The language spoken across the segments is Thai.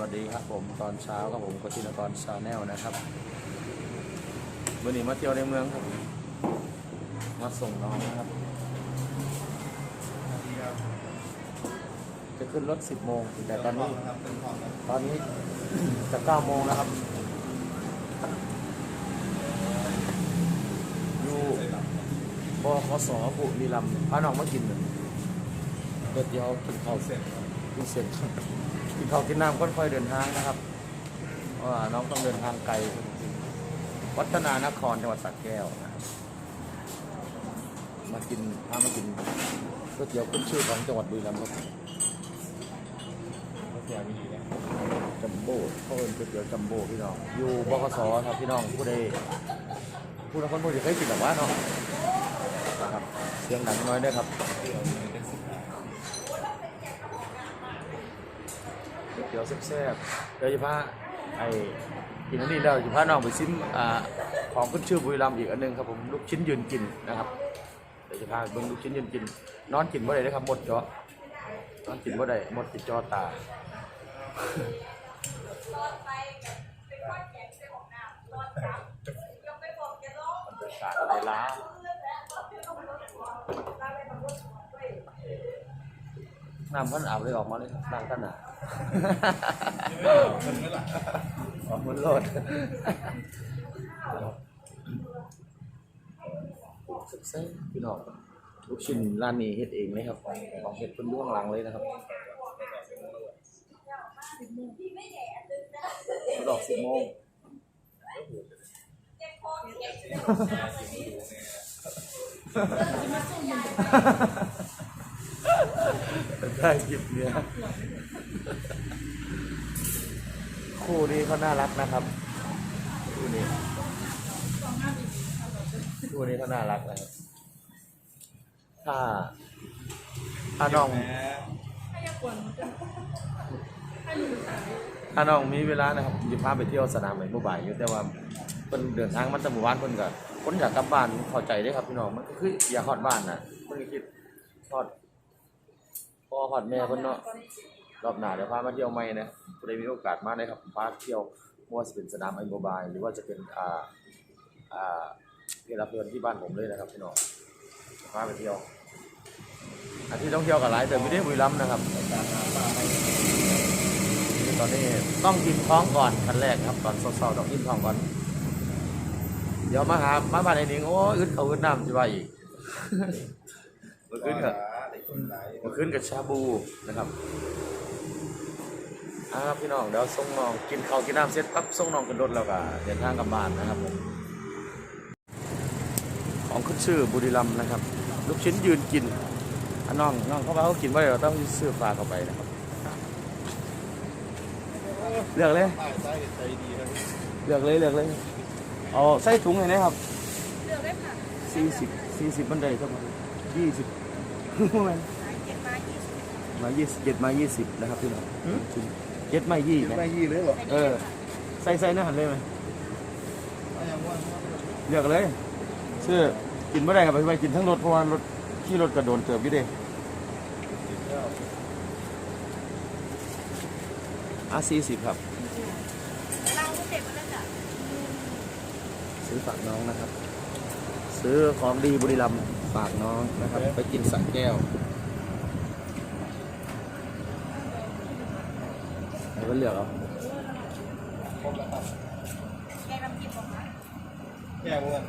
วัสดีครับผมตอนเช้าครับผมกตินกรชาแนลนะครับวันนี้มาเที่ยวในเมืองครับมาส่งน้องนะครับจะขึ้นรถ 10 โมง แต่ตอนนี้ ตอนนี้จะ 9 โมงแล้วครับ อยู่บขสบุรีรัมย์พาน้องมากินหนึ่งเดี๋ยวเดี๋ยวกินข้าวเสร็จกินเสร็จ กินข้าวกินน้ำค่อยๆเดินทางนะครับเพราะว่าน้องต้องเดินทางไกลวัฒนานครจังหวัดสระแก้วนะครับมากินพามากินก๋วยเตี๋ยวขึ้นชื่อของจังหวัดบุรีรัมย์ครับจัมโบ้เขาเอิ้นก๋วยเตี๋ยวจัมโบ้พี่น้อง อยู่บกสครับพี่น้องผู้ใดผู้นักคนผู้ใดเคยกินแบบว่าเนาะนะครับเสียงดังน้อยด้วยครับก๋วยเตี๋ยวแซ่บๆเดี๋ยวจะพาไอ้กินอันนี้แล้วจะพาน้องไปซิมอ่าของขึ้นชื่อบุรีรัมย์อีกอันหนึงครับผมลูกชิ้นยืนกินนะครับเดี๋ยวจะพาเบิ่งลูกชิ้นยืนกิน นอนกินบ่ได้เลยครับหมดจอนอนกินบ่ได้หมดติดจอตาบรรยากาศในร้า นน้ำพันอาบเลยออกมาเลยครับน้ำท่านอะออกมันโลดสุดเส้นพี่น้องลูกชิ้นร้านนี้เฮ็ดเองเลยครับของเฮ็ดเป็นล่วงหลังเลยนะครับดอกสิบโมง ได้หยิบเนี่ยคู่นี้เขาน่ารักนะครับ คู่นี้ คู่นี้เขาน่ารักนะครับถ้าถ้าน้องถ้าน้องมีเวลานะครับจะพาไปเที่ยวสนามไหมเมื่อบ่ายอยู่แต่ว่าเพิ่นเดินทางมันตะหมู่บ้านเพิ่นก็คนอยากกลับบ้านเข้าใจได้ครับพี่น้องมันก็คืออยากฮอดบ้านน่ะเพิ่นก็คิดฮอด พ่อฮอดแม่เพิ่นเนาะรอบหน้าเดี๋ยวพามาเที่ยวใหม่นะผู้มีโอกาสมาได้ครับพาเที่ยวไม่วจะเป็นสนามไอโมบายหรือว่าจะเป็นอ่าอ่าเวลาเพลินที่บ้านผมเลยนะครับพี่น้องพาไปเที่ยวอาที่ต้องเที่ยวกับหลายแต่ไม่ได้บุรีรัมย์นะครับตอนนี้ต้องกินท้องก่อนขั้นแรกครับตอนเช้าๆต้องกินท้องก่อนเดี๋ยวมาหามาบ้านไอ้หนิงโอ้ยอึดเขาอึดน้ำจะว่าอีกมาอคืนกับเมื่อคืนกับชาบูนะครับอ่าพี่น้องเดี๋ยวส่งน้องกินข้าวกินน้ำเสร็จปั๊บส่งน้องขึ้นรถแล้วก็เดินทางกลับบ้านนะครับผมของขึ้นชื่อบุรีรัมย์นะครับ ลูกชิ้นยืนกินอะน้องน้องเขาว่าเขากินว่าเราต้องซื้อฝากเข้าไปนะครับเลือกเลยใช่ใจดีครับเลือกเลยเลือกเลยเอาใส่ถุงเลยนะครับเลือกได้ค่ะสี่สิบสี่สิบบันไดครับผมยี่สิบเจ็ด มายี่สิบมายี่สิบเจ็ดมายี่สิบนะครับพี่น้องเจ็ดมายี่นะไม่ยี่เลยเหรอเออ ใส่ใส่หน้าหันเลยไหมไม่ยังว่าเลือกเลยชื่อกินไม่ได้ครับไปกินทั้งรถเพราะว่ารถขี่รถกระโดนเติบอยู่เด้อะสี่สิบครับเราเต็มแล้วจ้ะซื้อฝากน้องนะครับ ซื้อของดีบุรีรัมย์ ฝากน้องนะครับ ไปกินสักแก้วแล้วก็เลือกเอาแกน้ำจิ้มออกมาแย่เงิน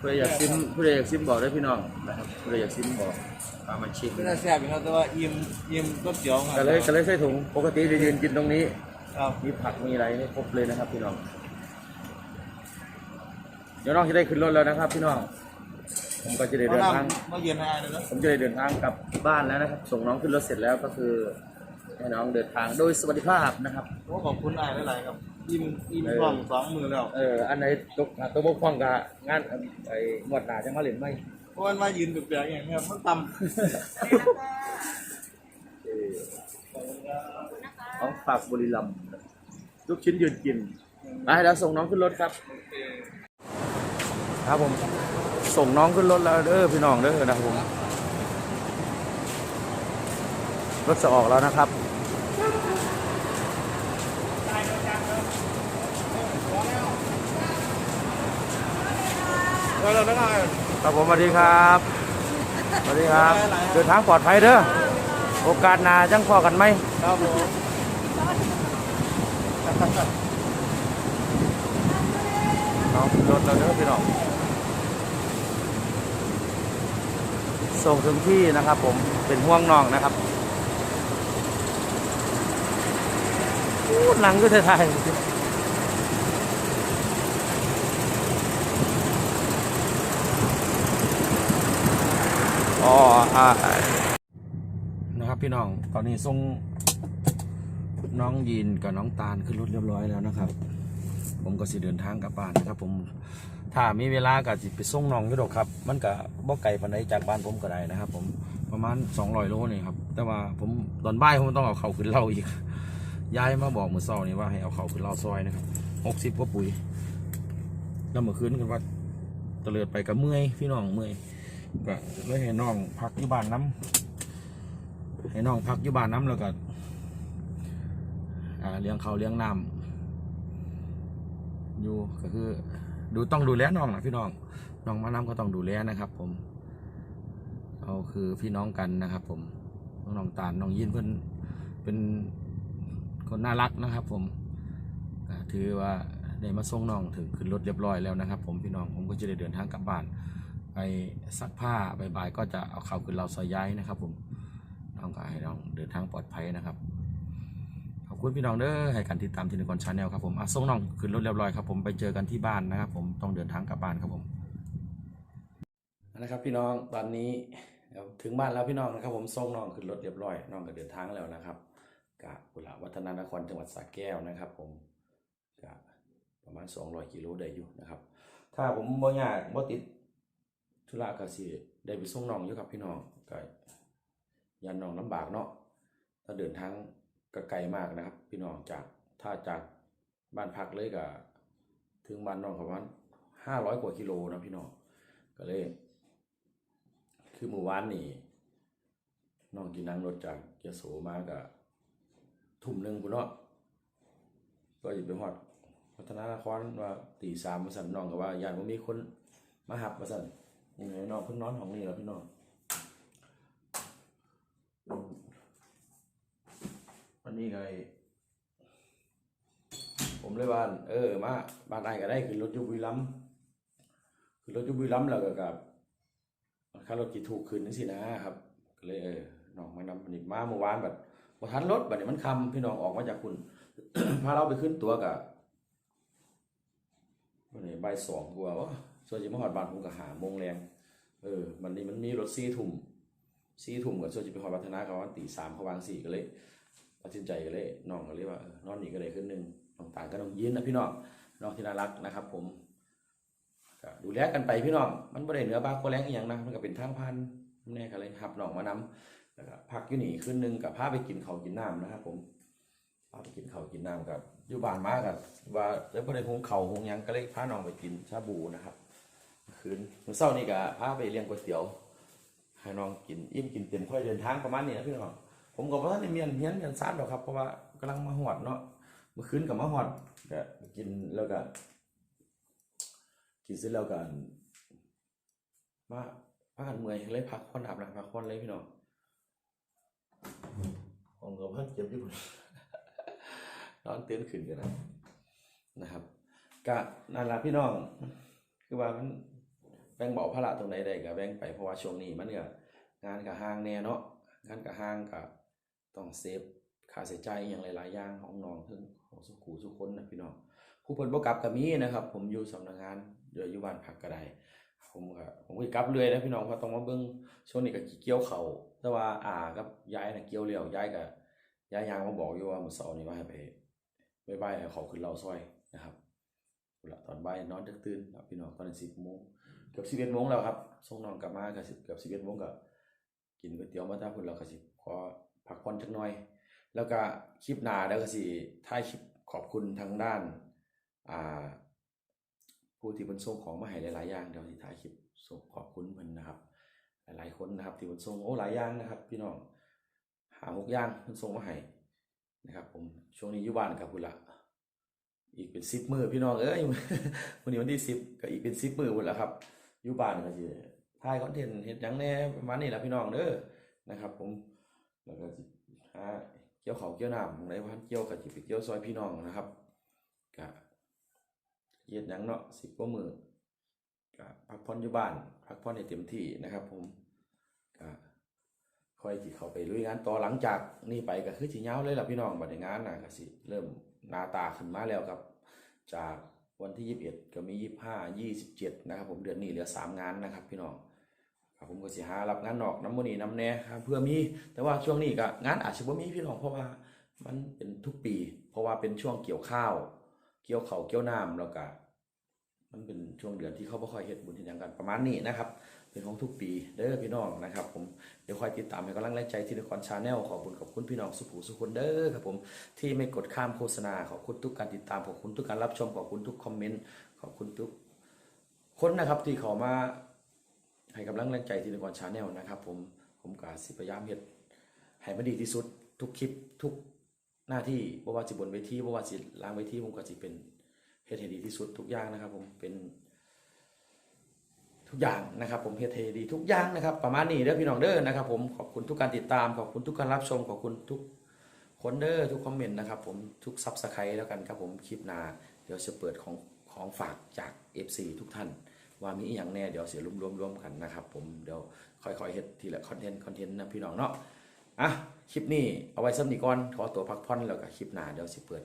ผู้ใดอยากซิมผู้ใดอยากซิมบอกได้พี่น้องนะครับผู้ใดอยากซิมบอกเอามาชิมไม่น่าแซ่บครับแต่ว่าอิ่มอิ่มก็เสียวครัก็เลยก็เลยใส่ถุงปกติจะยืนกินตรงนี้ครับมีผักมีอะไรให้ครบเลยนะครับพี่น้องเดี๋ยวน้องจะได้ขึ้นรถแล้วนะครับพี่น้อง ผมก็จะได้เดินทางเมื่อเย็นอะไรเลยนะผมจะได้เดินทางกลับบ้านแล้วนะครับ ส่งน้องขึ้นรถเสร็จแล้วก็คือให้น้องเดินทางโดยสวัสดิภาพนะครับโอ้ขอบคุณอายหลายๆครับอิ่มอิ่มกล่องสองมือแล้วเอออันไหนตกตัวบกพร่องกับงานไอ้หมวดหนาจะมาเล่นไหมเพราะว่ามายืนแปลกๆอย่างเงี้ยมันต่เออของฝากบุรีรัมย์ลูกชิ้นยืนกินไปแล้วส่งน้องขึ้นรถครับ ครับผม ส่งน้องขึ้นรถแล้วเออพี่น้องเด้อนะผมรถจะออกแล้วนะครับครับผมสวัสดีครับสวัสดีครับ เดินทางปลอดภัยเด้อโอกาสนาจังพอกันไหมครับผมน้องรถเราเด้อพี่น้อง ส่งถึงที่นะครับ ผมเป็นห่วงน้องนะครับหนังก็ไทยอ๋อนะครับพี่น้องตอนนี้ส่งน้องยีนกับน้องตาลขึ้นรถเรียบร้อยแล้วนะครับ ผมก็สิเดินทางกลับบ้านนะครับ ผม ถ้ามีเวลาก็สิไปส่งน้องอยู่ดอกครับ มันก็บ่ไกลปานใดจากบ้านผมก็ได้นะครับ ผมประมาณ200โลนี่ครับ แต่ว่าผมตอนบ่ายผมต้องเอาเขาขึ้นเล่าอีกยายมาบอกเมื่อเช้านี่ว่าให้เอาเขาขึ้นเล่าซอยนะครับ60กว่าปุ๋ยแล้วเมื่อคืนกันว่าตะเลิดไปกับเมื่อยพี่น้องเมื่อยก็เลยให้น้องพักอยู่บ้านน้ำให้น้องพักอยู่บ้านน้ำแล้วก็เลี้ยงเขาเลี้ยงน้ำอยู่ก็คือ ดูต้องดูแลน้องนะพี่น้องน้องมานำก็ต้องดูแลนะครับ ผมเอาคือพี่น้องกันนะครับ ผมน้องตาลน้องยินเพื่อนเป็นคนน่ารักนะครับ ผมถือว่าได้มาส่งน้องถึงขึ้นรถเรียบร้อยแล้วนะครับ ผมพี่น้องผมก็จะได้เดินทางกลับบ้าน ไปซักผ้าบ่ายๆก็จะเอาเขาขึ้นเราซอยย้ายนะครับ ผมน้องก็ให้น้องเดินทางปลอดภัยนะครับ อบคุณพี่น้องเด้อให้การติดตามทีนกรชาแนลครับผมอะส่งน้องขึ้นรถเรียบร้อยครับผมไปเจอกันที่บ้านนะครับ ผมต้องเดินทางกลับบ้านครับผมนะครับพี่น้องตอนนี้ถึงบ้านแล้วพี่น้องนะครับ ผมส่งน้องขึ้นรถเรียบร้อยน้องก็เดินทางแล้วนะครับกะกุหลาวัฒนานครจังหวัดสระแก้วนะครับ ผมกะประมาณ 200กิโลได้อยู่นะครับ ถ้าผมบ่ยากบ่ติดธุระก็สิได้ไปส่งน้องอยู่ครับพี่น้องก็ยันน้องลำบากเนาะถ้าเดินทาง ก็ไกลมากนะครับ พี่น้องจากถ้าจากบ้านพักเลยก็ถึงบ้านน้องประมาณห้าร้อยกว่ากิโลนะพี่น้องก็เลย คือเมื่อวานนี่น้องกินนั่งรถจากยโสมาก็ทุ่มหนึ่งพุ่นเนาะก็อยู่ไปฮอดพัฒนานครว่าตีสามมาสั่นน้องก็ว่าญาติว่ามีคนมาหับมาสั่นยังไงน้องเพิ่นนอนของนี่แล้วพี่น้อง วั นนี้ไอ้ผมเลยว่าเออมาบ้านไอ้ก็ได้ขึ้นรถยูบุรีรัมย์ขึ้นรถยูบุรีรัมแล้วก็กับค่ารถกี่ถูกขึ้นนั่นสินะครับก็เลยเออน้องมานำนี่มาเมื่อวานแบบพอทันรถบัดนี้มันคำพี่น้องออกมาจากคุณพาเราไปขึ้นตัวกับวันนี้ใบสองกว่าว่าส่วนจะมหอดบ้านผมก็หาโมงแรงเออวันนี้มันมีรถสี่ทุ่มสี่ทุ่มกับส่วนจะไปหอดวัฒนาเขาว่าตีสามเขาวางสี่ก็เลย ตัดสินใจก็เลยน้องก็เลยว่าเอนอนนี่ก็เลยขึ้นหนึ่งน้องตาลก็น้องยินนะพี่น้องน้องที่น่ารักนะครับ ผมดูแลกันไปพี่น้องมันบ่ได้เหนือบ้าก็แรงอหย่างนะมันก็เป็นทางพันแน่ก็เลยหับน้องมานำแล้วก็พักอยู่หนีขึ้นหนึ่งกับพาไปกินข้าวกินน้ำนะครับ ผมพาไปกินข้าวกินน้ำกับอยู่บ้านมากับว่าแล้วบ่ได้หุงข้าหงยังก็เลยพาน้องไปกินชาบูนะครับคืนมื้อเช้านี่ก็พาไปเลี้ยงก๋วยเตี๋ยวให้น้องกินอิ่มกินเต็มค่อยเดินทางประมาณนี้นะพี่น้อง ผมก็บ่ทันได้เมียนเฮียนเมียนซานดอกครับเพราะว่ากำลังมาหอดเนาะเมื่อคืนกับมาหอดก็กินแล้วก็กินเสร็จแล้วก็มาพักกันเมื่อยเลยพักผ่อนอาบน้ำพักผ่อนเลยพี่น้องผมก็เพิ่งเจ็บอยู่นอนเต้นขึ้นกันนะนะครับก็นั่นละพี่น้อง คือว่ามันแบ่งเบาภาระตรงไหนได้ก็แบ่งไปเพราะว่าช่วงนี้มันก็งานกับห้างแน่เนาะงานกับห้างกับ ต้องเซฟค่าใช้จ่ายอย่างหลายๆอย่างของน้องถึงของสุขูสุคนนะพี่น้องผู้เพิ่นบ่กลับก็มีนะครับ ผมอยู่สำนักงานเดี๋ยอยู่บ้านพักก็ได้ผมก็ผมก็กลับเรื่อยนะพี่น้องเพราะต้องมาเบิ่งช่วงนี้ก็เกี่ยวเขาแต่ว่าอ่ากับยายน่ะเกี่ยวแล้วย้ายก็ย้ายยางมาบอกอยู่ว่ามื้อเช้านี้ว่าให้ไปบายบายให้เขาขึ้นเราซอยนะครับละตอนบ่ายนอนดึกตื่นครับพี่น้องตอนนี้10โมงเกือบ11โมงแล้วครับส่งน้องกลับมาก็10เกือบ11โมงก็กินก๋วยเตี๋ยวมาตาพุ่นแล้วก็สิขอ พักผ่อนจักหน่อย แล้วก็คลิปหน้าแล้วก็สิท้ายคลิปขอบคุณทางด้านอ่าผู้ที่เพิ่นส่งของมาให้หลายๆอย่างเดี๋ยวสิท้ายคลิปส่งขอบคุณเพิ่นนะครับ หลายๆคนนะครับที่เพิ่นส่งโอ้หลายอย่างนะครับ พี่น้องหาหกอย่างเพิ่นส่งมาให้นะครับผมช่วงนี้อยู่บ้านกับพุ่นละอีกเป็น10มื้อพี่น้องเอ้ยวันนี้วันที่10ก็อีกเป็น10มื้อพุ่นละครับอยู่บ้านก็สิถ่ายคอนเทนต์เฮ็ดยังแน่ประมาณนี้ล่ะพี่น้องเด้อนะครับ ผม แล้วก็สิหาเกี่ยวเขาเกี่ยวน้ำในพันเกี่ยวก็สิไปเกี่ยวซอยพี่น้องนะครับก็เฮ็ดหยังเนาะ10กว่ามือก็พักผ่อนอยู่บ้าน พักผ่อนให้เต็มที่นะครับ ผมก็ค่อยสิเข้าไปลุยงานต่อหลังจากนี้ไปก็คือสิยาเลยล่ะพี่น้องบัดนี้งานน่ะก็สิเริ่มหน้าตาขึ้นมาแล้วครับ จากวันที่ 21 ก็มี 25 27 นะครับ ผมเดือนนี้เหลือ 3 งานนะครับ พี่น้อง ผมก็สิหารับงานนอกน้ำมันนี่น้ำแน่ครับเพื่อมี แต่ว่าช่วงนี้ก็งานอาจจะบ่มีพี่น้องเพราะว่ามันเป็นทุกปี เพราะว่าเป็นช่วงเกี่ยวข้าว เกี่ยวเขาเกี่ยวน้ำแล้วก็มันเป็นช่วงเดือนที่เขาบ่ค่อยเฮ็ดบุญเฮ็ดหยังกันประมาณนี้นะครับ เป็นของทุกปีเด้อพี่น้องนะครับ ผมเดี๋ยวคอยติดตามให้กำลังแรงใจที่นครชาแนลขอบคุณขอบคุณพี่น้องสุภูสุคนเด้อครับผมที่ไม่กดข้ามโฆษณาขอบคุณทุกการติดตามขอบคุณทุกการรับชมขอบคุณทุกคอมเมนต์ขอบคุณทุกคนนะครับที่เขามา ให้กำลังแรงใจที่นครชาแนลนะครับ ผมผมกาสิพยายามเฮ็ดให้มันดีที่สุด ทุกคลิปทุกหน้าที่บ่ว่าสิบนเวทีบ่ว่าสิล่างเวทีผมก็สิเป็นเฮ็ดให้ดีที่สุดทุกอย่างนะครับ ผมเป็นทุกอย่างนะครับ ผมเฮ็ดให้ดีทุกอย่างนะครับ ประมาณนี้เด้อพี่น้องเด้อนะครับ ผมขอบคุณทุกการติดตามขอบคุณทุกการรับชมขอบคุณทุกคนเด้อทุกคอมเมนต์นะครับ ผมทุกซับสไครต์แล้วกันครับผมคลิปหน้าเดี๋ยวจะเปิดของของฝากจาก FC ทุกท่าน ว่ามีอย่างแน่เดี๋ยวเสียรวมรวมรวมกันนะครับผมเดี๋ยวค่อยๆเฮ็ดทีละคอนเทนต์คอนเทนต์นะพี่น้องเนาะอะคลิปนี้เอาไว้สำนีก่อนขอตัวพักผ่อนแล้วก็คลิปหน้าเดี๋ยวสิเปิด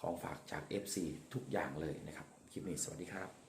ของฝากจาก FC ทุกอย่างเลยนะครับคลิปนี้สวัสดีครับ